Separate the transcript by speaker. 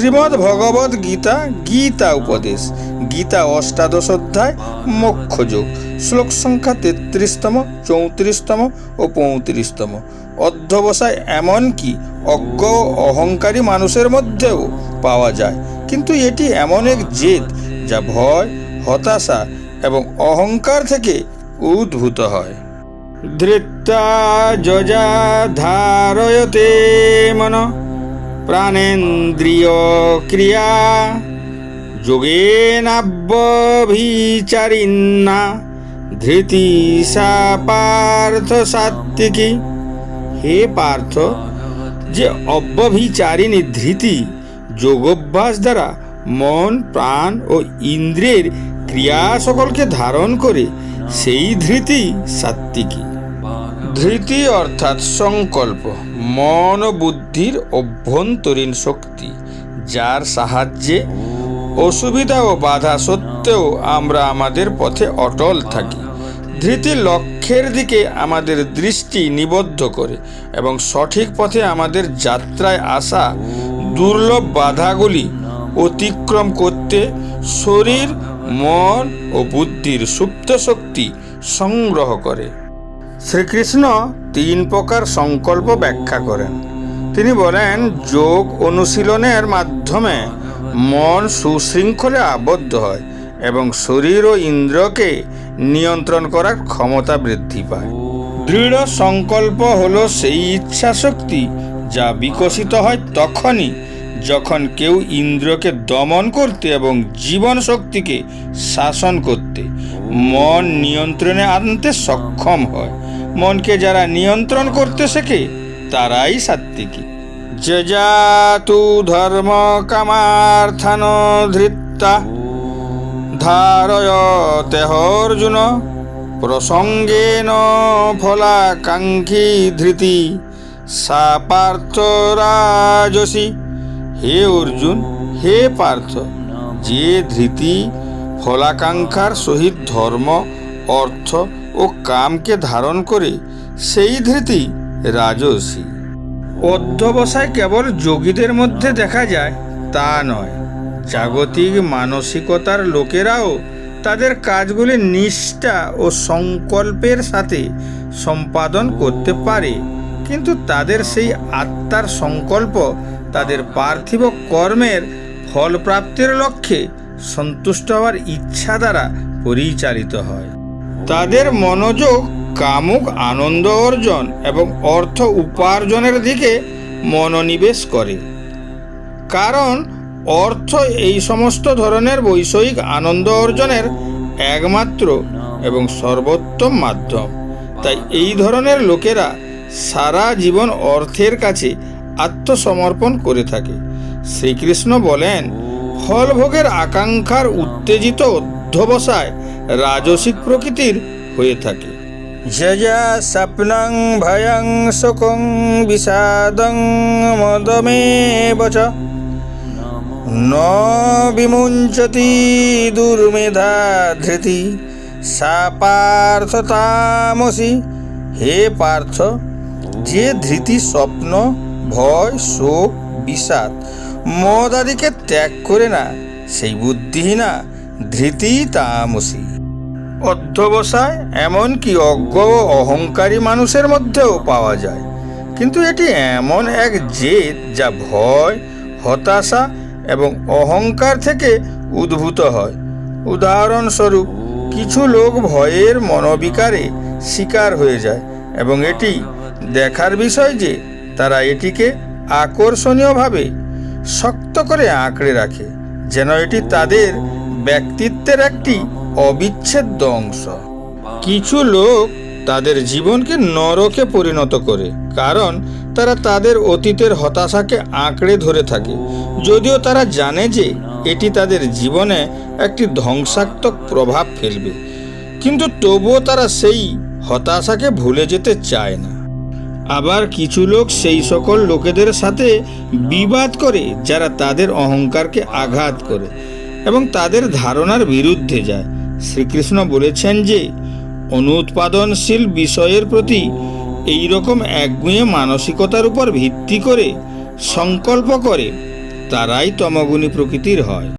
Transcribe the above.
Speaker 1: শ্রীমদ্ ভগবদ গীতা গীতা উপদেশ, গীতা অষ্টাদশ অধ্যায় মোক্ষযোগ শ্লোক সংখ্যা তেত্রিশতম, চৌত্রিশতম ও পঁয়ত্রিশতম। অধ্যবসায় এমনকি অজ্ঞ অহংকারী মানুষের মধ্যেও পাওয়া যায়। কিন্তু এটি এমন এক জেদ যা ভয়, হতাশা এবং অহংকার থেকে উদ্ভূত হয়। ধৃত্তা যজা ধারয়তে মন প্রাণেন্দ্রিয় ক্রিয়া। যোগেনাব্যভিচারিণা ধৃতি সা পার্থ সাত্বিকী হে পার্থ, যে অব্যভিচারিণী ধৃতি যোগভ্যাস দ্বারা মন, প্রাণ ও ইন্দ্রিয়ের ক্রিয়া সকলকে ধারণ করে, সেই ধৃতি সাত্বিকী ধৃতি অর্থাৎ সংকল্প। মন বুদ্ধির অভ্যন্তরীণ শক্তি, যার সাহায্যে অসুবিধা ও বাধা সত্ত্বেও আমরা আমাদের পথে অটল থাকি। ধৃতি লক্ষ্যের দিকে আমাদের দৃষ্টি নিবদ্ধ করে এবং সঠিক পথে আমাদের যাত্রায় আসা দুর্লভ বাধাগুলি অতিক্রম করতে শরীর, মন ও বুদ্ধির সুপ্ত শক্তি সংগ্রহ করে। শ্রীকৃষ্ণ তিন প্রকার সংকল্প ব্যাখ্যা করেন। তিনি বলেন, যোগ অনুশীলনের মাধ্যমে মন সুশৃঙ্খলে আবদ্ধ হয় এবং শরীর ও ইন্দ্রকে নিয়ন্ত্রণ করার ক্ষমতা বৃদ্ধি পায়। দৃঢ় সংকল্প হল সেই ইচ্ছা শক্তি যা বিকশিত হয় তখনই যখন কেউ ইন্দ্রকে দমন করতে এবং জীবন শক্তিকে শাসন করতে মন নিয়ন্ত্রণে আনতে সক্ষম হয়। মনকে যারা নিয়ন্ত্রণ করতে শেখে, তারাই সাত্বিকী যে তু ধর্ম কামার্থান ধৃত্তা ধারয়তে অর্জুন প্রসঙ্গেন ফলাকাঙ্ক্ষী ধৃতি, সা পার্থ রাজসী। হে অর্জুন, হে পার্থ, যে ধৃতি ফলাকাঙ্ক্ষার সহিত ধর্ম অর্থ ও কামকে ধারণ করে সেই ধৃতি রাজসী। অধ্যবসায় কেবল যোগীদের মধ্যে দেখা যায়, তা নয়। জাগতিক মানসিকতার লোকেরাও তাদের কাজগুলি নিষ্ঠা ও সংকল্পের সাথে সম্পাদন করতে পারে। কিন্তু তাদের সেই আত্মার সংকল্প তাদের পার্থিব কর্মের ফলপ্রাপ্তির লক্ষ্যে সন্তুষ্ট হওয়ার ইচ্ছা দ্বারা পরিচালিত হয়। তাদের মনোযোগ, কামুক আনন্দ অর্জন এবং অর্থ উপার্জনের দিকে মনোনিবেশ করে। কারণ, অর্থ এই সমস্ত ধরনের বৈষয়িক আনন্দ অর্জনের একমাত্র এবং সর্বোত্তম মাধ্যম। তাই এই ধরনের লোকেরা সারা জীবন অর্থের কাছে আত্মসমর্পণ করে থাকে। শ্রীকৃষ্ণ বলেন, ফলভোগের আকাঙ্ক্ষার উত্তেজিত অধ্যবসায় রাজসিক প্রকৃতির হয়ে থাকে। বিষাদং ন বিমুঞ্চতি দুর্মেধা ধৃতি হে পার্থ, যে ধৃতি স্বপ্ন, ভয়, শোক, বিষাদ, মদ আদিকে ত্যাগ করে না, সেই বুদ্ধিহীনা ধৃতি তামসি। অধ্যবসায় এমনকি অজ্ঞ ও অহংকারী মানুষের মধ্যেও পাওয়া যায়। কিন্তু এটি এমন এক জেদ যা ভয়, হতাশা এবং অহংকার থেকে উদ্ভূত হয়। উদাহরণস্বরূপ, কিছু লোক ভয়ের মনোবিকারে শিকার হয়ে যায় এবং এটি দেখার বিষয় যে তারা এটিকে আকর্ষণীয়ভাবে শক্ত করে আঁকড়ে রাখে, যেন এটি তাদের ব্যক্তিত্বের একটি অবিচ্ছেদ্য অংশ। কিছু লোক তাদের জীবনকে নরকে পরিণত করে, কারণ তারা তাদের অতীতের হতাশাকে আঁকড়ে ধরে থাকে। যদিও তারা জানে যে এটি তাদের জীবনে একটি ধ্বংসাত্মক প্রভাব ফেলবে, কিন্তু তবুও তারা সেই হতাশাকে ভুলে যেতে চায় না। আবার কিছু লোক সেই সকল লোকেদের সাথে বিবাদ করে, যারা তাদের অহংকারকে আঘাত করে এবং তাদের ধারণার বিরুদ্ধে যায়। শ্রীকৃষ্ণ বলেছেন যে, অনুৎপাদনশীল বিষয়ের প্রতি এই রকম একগুঁয়ে মানসিকতার উপর ভিত্তি করে সংকল্প করে তারাই তমগুণী প্রকৃতির হয়।